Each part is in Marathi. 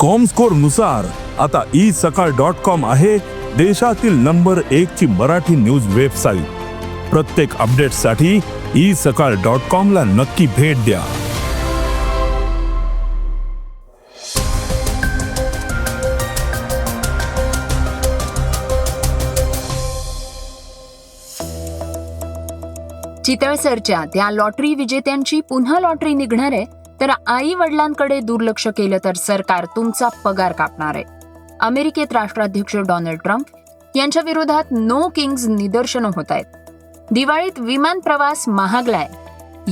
कॉमस्कोरनुसार आता ई सकाळ डॉट कॉम आहे देशातील नंबर एक ची मराठी न्यूज वेबसाईट प्रत्येक अपडेटसाठी ई सकाळ डॉट कॉम ला नक्की भेट द्या. चितळसरच्या त्या लॉटरी विजेत्यांची पुन्हा लॉटरी निघणार आहे. तर आई वडिलांकडे दुर्लक्ष केलं तर सरकार तुमचा पगार कापणार आहे. अमेरिकेत राष्ट्राध्यक्ष डोनाल्ड ट्रम्प यांच्या विरोधात नो किंग्ज निदर्शनं होत आहेत. दिवाळीत विमान प्रवास महागलाय.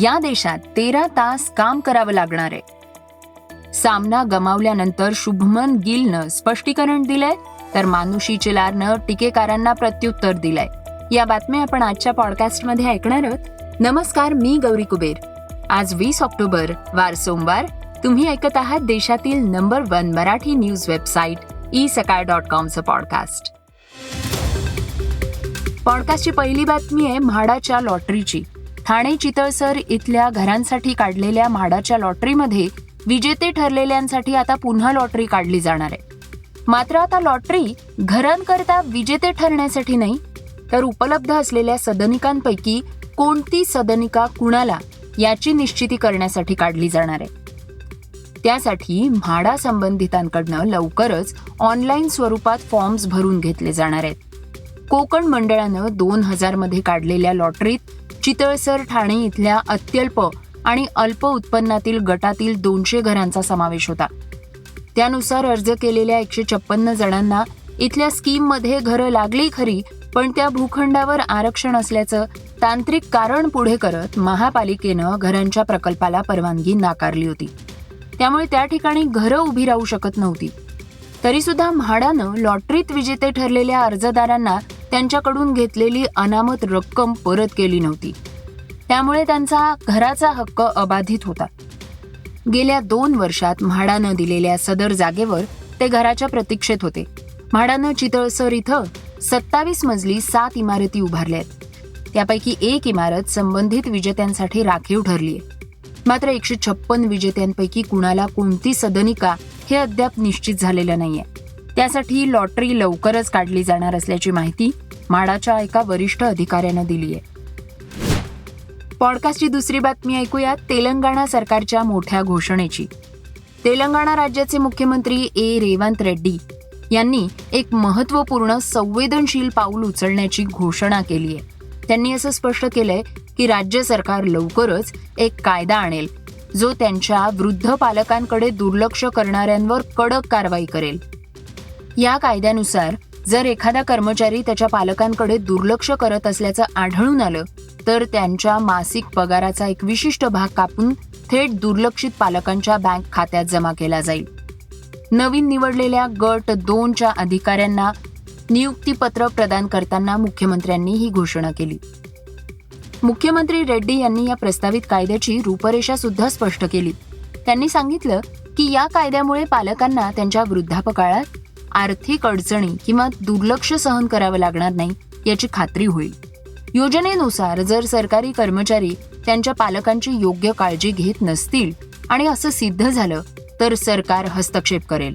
या देशात तेरा तास काम करावं लागणार आहे. सामना गमावल्यानंतर शुभमन गिलनं स्पष्टीकरण दिलंय तर मानुषी चिलारनं टीकेकारांना प्रत्युत्तर दिलंय. या बातम्या आपण आजच्या पॉडकास्टमध्ये ऐकणार आहोत. नमस्कार मी गौरी कुबेर. आज वीस ऑक्टोबर वार सोमवार. तुम्ही ऐकत आहात देशातील number one Marathi news website e Sakal dot कॉमचं podcast. पॉडकास्टची पहिली बातमी आहे म्हाडाच्या लॉटरीची. ठाणे चितळसर इथल्या घरांसाठी काढलेल्या म्हाडाच्या लॉटरीमध्ये विजेते ठरलेल्यांसाठी आता पुन्हा लॉटरी काढली जाणार आहे. मात्र आता लॉटरी घरांकरता विजेते ठरण्यासाठी नाही तर उपलब्ध असलेल्या सदनिकांपैकी कोणती सदनिका कुणाला याची निश्चिती करण्यासाठी काढली जाणार आहे. त्यासाठी म्हाडा संबंधितांकडनं लवकरच ऑनलाईन स्वरूपात फॉर्म्स भरून घेतले जाणार आहेत. कोकण मंडळानं दोन हजारमध्ये काढलेल्या लॉटरीत चितळसर ठाणे इथल्या अत्यल्प आणि अल्प उत्पन्नातील गटातील दोनशे घरांचा समावेश होता. त्यानुसार अर्ज केलेल्या एकशे छप्पन्न जणांना इथल्या स्कीममध्ये घरं लागली खरी पण त्या भूखंडावर आरक्षण असल्याचं तांत्रिक कारण पुढे करत महापालिकेनं घरांच्या प्रकल्पाला परवानगी नाकारली होती. त्यामुळे त्या ठिकाणी घरं उभी राहू शकत नव्हती. तरीसुद्धा म्हाडानं लॉटरीत विजेते ठरलेल्या अर्जदारांना त्यांच्याकडून घेतलेली अनामत रक्कम परत केली नव्हती. त्यामुळे त्यांचा घराचा हक्क अबाधित होता. गेल्या दोन वर्षात म्हाडानं दिलेल्या सदर जागेवर ते घराच्या प्रतीक्षेत होते. म्हाडानं चितळसर इथं सत्तावीस मजली सात इमारती उभारल्या आहेत त्यापैकी एक इमारत संबंधित विजेत्यांसाठी राखीव ठरली आहे मात्र एकशे छप्पन विजेत्यांपैकी कुणाला कोणती सदनिका हे अद्याप निश्चित झालेलं नाहीये. त्यासाठी लॉटरी लवकरच काढली जाणार असल्याची माहिती म्हाडाच्या एका वरिष्ठ अधिकाऱ्यानं दिली आहे पॉडकास्टची दुसरी बातमी ऐकूया तेलंगणा सरकारच्या मोठ्या घोषणेची. तेलंगणा राज्याचे मुख्यमंत्री ए. रेवंत रेड्डी यांनी एक महत्त्वपूर्ण संवेदनशील पाऊल उचलण्याची घोषणा केली आहे. त्यांनी असं स्पष्ट केलंय की राज्य सरकार लवकरच एक कायदा आणेल जो त्यांच्या वृद्ध पालकांकडे दुर्लक्ष करणाऱ्यांवर कडक कारवाई करेल. या कायद्यानुसार जर एखादा कर्मचारी त्याच्या पालकांकडे दुर्लक्ष करत असल्याचं आढळून आलं तर त्यांच्या मासिक पगाराचा एक विशिष्ट भाग कापून थेट दुर्लक्षित पालकांच्या बँक खात्यात जमा केला जाईल. नवीन निवडलेल्या गट दोनच्या अधिकाऱ्यांना नियुक्तीपत्र प्रदान करताना मुख्यमंत्र्यांनी ही घोषणा केली. मुख्यमंत्री रेड्डी यांनी या प्रस्तावित कायद्याची रूपरेषा सुद्धा स्पष्ट केली. त्यांनी सांगितलं की या कायद्यामुळे पालकांना त्यांच्या वृद्धापकाळात आर्थिक अडचणी किंवा दुर्लक्ष सहन करावं लागणार नाही याची खात्री होईल. योजनेनुसार जर सरकारी कर्मचारी त्यांच्या पालकांची योग्य काळजी घेत नसतील आणि असं सिद्ध झालं तर सरकार हस्तक्षेप करेल.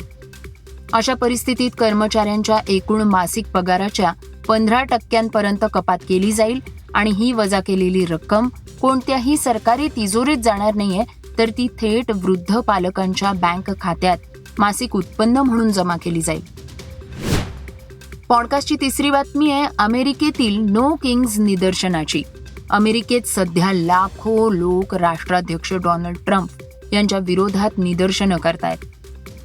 अशा परिस्थितीत कर्मचाऱ्यांच्या एकूण मासिक पगाराच्या पंधरा टक्क्यांपर्यंत कपात केली जाईल आणि ही वजा केलेली रक्कम कोणत्याही सरकारी तिजोरीत जाणार नाहीये तर ती थेट वृद्ध पालकांच्या बँक खात्यात मासिक उत्पन्न म्हणून जमा केली जाईल. पॉडकास्टची तिसरी बातमी आहे अमेरिकेतील नो किंग्ज निदर्शनाची. अमेरिकेत सध्या लाखो लोक राष्ट्राध्यक्ष डोनाल्ड ट्रम्प यांच्या विरोधात निदर्शनं करतायत.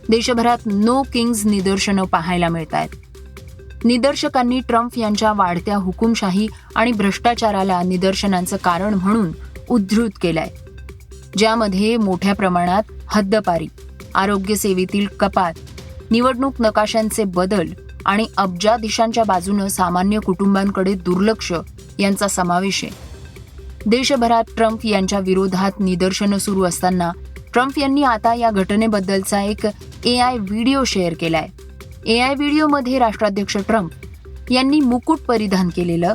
देशभरात नो किंग्ज निदर्शनं पाहायला मिळत आहेत निदर्शकांनी ट्रम्प यांच्या वाढत्या हुकुमशाही आणि भ्रष्टाचाराला निदर्शनांचं कारण म्हणून उद्धृत केलंय. ज्यामध्ये मोठ्या प्रमाणात हद्दपारी आरोग्य सेवेतील कपात निवडणूक नकाशांचे बदल आणि अब्जाधीशांच्या बाजूनं सामान्य कुटुंबांकडे दुर्लक्ष यांचा समावेश आहे. देशभरात ट्रम्प यांच्या विरोधात निदर्शनं सुरू असताना ट्रम्प यांनी आता या घटनेबद्दलचा एक ए आय व्हिडिओ शेअर केलाय. ए आय व्हिडिओमध्ये राष्ट्राध्यक्ष ट्रम्प यांनी मुकुट परिधान केलेलं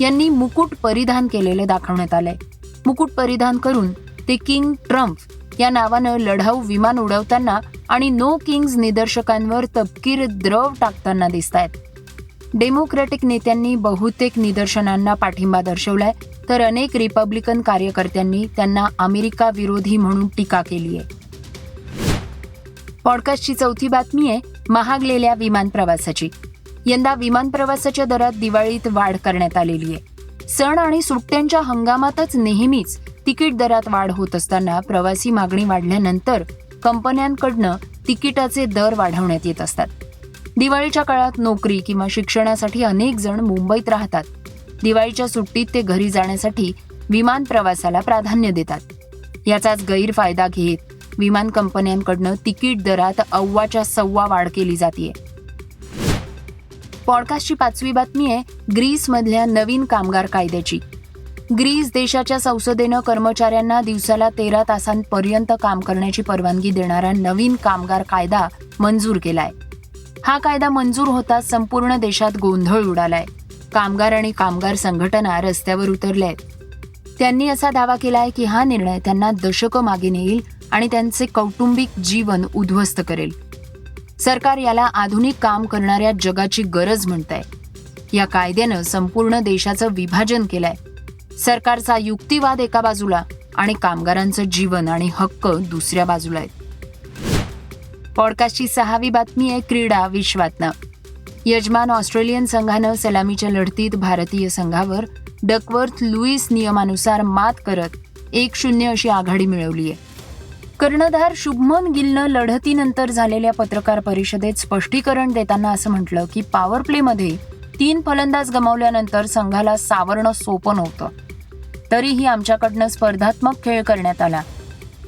यांनी मुकुट परिधान केलेलं दाखवण्यात आलंय. मुकुट परिधान करून ते किंग ट्रम्प या नावानं लढाऊ विमान उडवताना आणि नो किंग्ज निदर्शकांवर तपकीर द्रव टाकताना दिसत आहेत डेमोक्रॅटिक नेत्यांनी बहुतेक निदर्शनांना पाठिंबा दर्शवलाय तर अनेक रिपब्लिकन कार्यकर्त्यांनी त्यांना अमेरिका विरोधी म्हणून टीका केली आहे पॉडकास्टची चौथी बातमी आहे महागलेल्या विमान प्रवासाची. यंदा विमान प्रवासाच्या दरात दिवाळीत वाढ करण्यात आलेली आहे सण आणि सुट्ट्यांच्या हंगामातच नेहमीच तिकीट दरात वाढ होत असताना प्रवासी मागणी वाढल्यानंतर कंपन्यांकडनं तिकिटाचे दर वाढवण्यात येत असतात. दिवाळीच्या काळात नोकरी किंवा शिक्षणासाठी अनेक जण मुंबईत राहतात. दिवाळीच्या सुट्टीत ते घरी जाण्यासाठी विमान प्रवासाला प्राधान्य देतात. याचाच गैरफायदा घेत विमान कंपन्यांकडनं तिकीट दरात अव्वाच्या सव्वा वाढ केली जाते पॉडकास्टची पाचवी बातमी आहे ग्रीसमधल्या नवीन कामगार कायद्याची. ग्रीस देशाच्या संसदेनं कर्मचाऱ्यांना दिवसाला तेरा तासांपर्यंत काम करण्याची परवानगी देणारा नवीन कामगार कायदा मंजूर केलाय. हा कायदा मंजूर होताच संपूर्ण देशात गोंधळ उडालाय. कामगार आणि कामगार संघटना रस्त्यावर उतरल्या आहेत त्यांनी असा दावा केलाय की हा निर्णय त्यांना दशकं मागे नेईल आणि त्यांचे कौटुंबिक जीवन उद्ध्वस्त करेल. सरकार याला आधुनिक काम करणाऱ्या जगाची गरज म्हणताय. या कायद्यानं संपूर्ण देशाचं विभाजन केलंय. सरकारचा युक्तिवाद एका बाजूला आणि कामगारांचं जीवन आणि हक्क दुसऱ्या बाजूला आहेत. पॉडकास्टची सहावी बातमी आहे क्रीडा विश्वातनं. यजमान ऑस्ट्रेलियन संघानं सलामीच्या लढतीत भारतीय संघावर डकवर्थ लुईस नियमानुसार मात करत एक शून्य अशी आघाडी मिळवली आहे. कर्णधार शुभमन गिलनं लढतीनंतर झालेल्या पत्रकार परिषदेत स्पष्टीकरण देताना असं म्हटलं की पॉवर प्लेमध्ये तीन फलंदाज गमावल्यानंतर संघाला सावरणं सोपं नव्हतं. तरीही आमच्याकडनं स्पर्धात्मक खेळ करण्यात आला.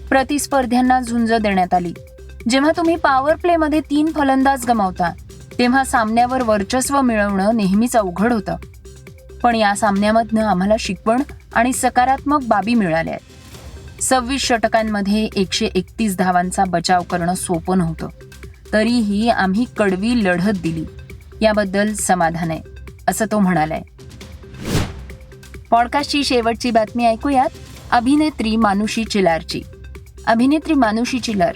प्रतिस्पर्ध्यांना झुंज देण्यात आली. जेव्हा तुम्ही पॉवर प्लेमध्ये तीन फलंदाज गमावता तेव्हा सामन्यावर वर्चस्व मिळवणं नेहमीच अवघड होतं. पण या सामन्यामधनं आम्हाला शिकवण आणि सकारात्मक बाबी मिळाल्या आहेत. सव्वीस षटकांमध्ये एकशे एकतीस धावांचा बचाव करणं सोपं नव्हतं. तरीही आम्ही कडवी लढत दिली. याबद्दल समाधान आहे असं तो म्हणालाय. पॉडकास्टची शेवटची बातमी ऐकूयात. अभिनेत्री मानुषी चिलारची. अभिनेत्री मानुषी चिलार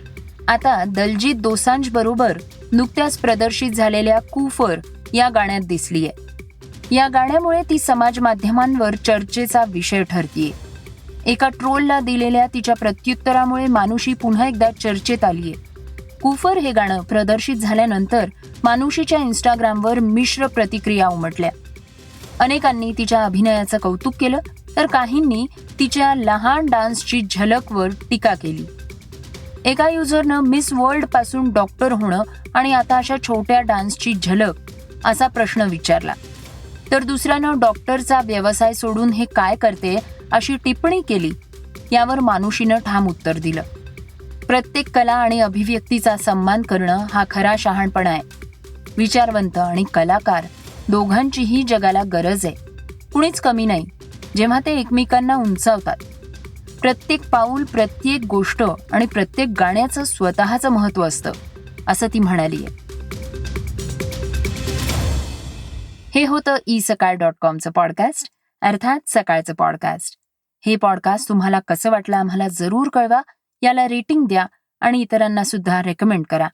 आता दलजीत दोसांज बरोबर नुकत्याच प्रदर्शित झालेल्या कुफर या गाण्यात दिसलीय या गाण्यामुळे ती समाज माध्यमांवर चर्चेचा विषय ठरतीये. एका ट्रोलला दिलेल्या तिच्या प्रत्युत्तरामुळे मानुषी पुन्हा एकदा चर्चेत आलीये. कुफर हे गाणं प्रदर्शित झाल्यानंतर मानुषीच्या इन्स्टाग्रामवर मिश्र प्रतिक्रिया उमटल्या. अनेकांनी तिच्या अभिनयाचं कौतुक केलं तर काहींनी तिच्या लहान डान्सची झलकवर टीका केली. एका युजरनं मिस वर्ल्डपासून डॉक्टर होणं आणि आता अशा छोट्या डान्सची झलक असा प्रश्न विचारला. तर दुसऱ्यानं डॉक्टरचा व्यवसाय सोडून हे काय करते अशी टिप्पणी केली यावर मानुषीनं ठाम उत्तर दिलं. प्रत्येक कला आणि अभिव्यक्तीचा सन्मान करणं हा खरा शहाणपणा आहे. विचारवंत आणि कलाकार दोघांचीही जगाला गरज आहे. कुणीच कमी नाही. जेव्हा ते एकमेकांना उंचावतात प्रत्येक पाऊल प्रत्येक गोष्ट आणि प्रत्येक गाण्याचं स्वतःचं महत्त्व असतं असं ती म्हणाली हे होतं ई सकाळ डॉट कॉमचं पॉडकास्ट अर्थात सकाळचं पॉडकास्ट. हे पॉडकास्ट तुम्हाला कसं वाटलं आम्हाला जरूर कळवा याला रेटिंग द्या आणि इतरांना सुद्धा रेकमेंड करा.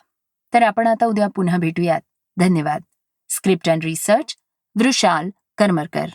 तर आपण आता उद्या पुन्हा भेटूयात. धन्यवाद. Script and research Vrushal Karmarkar.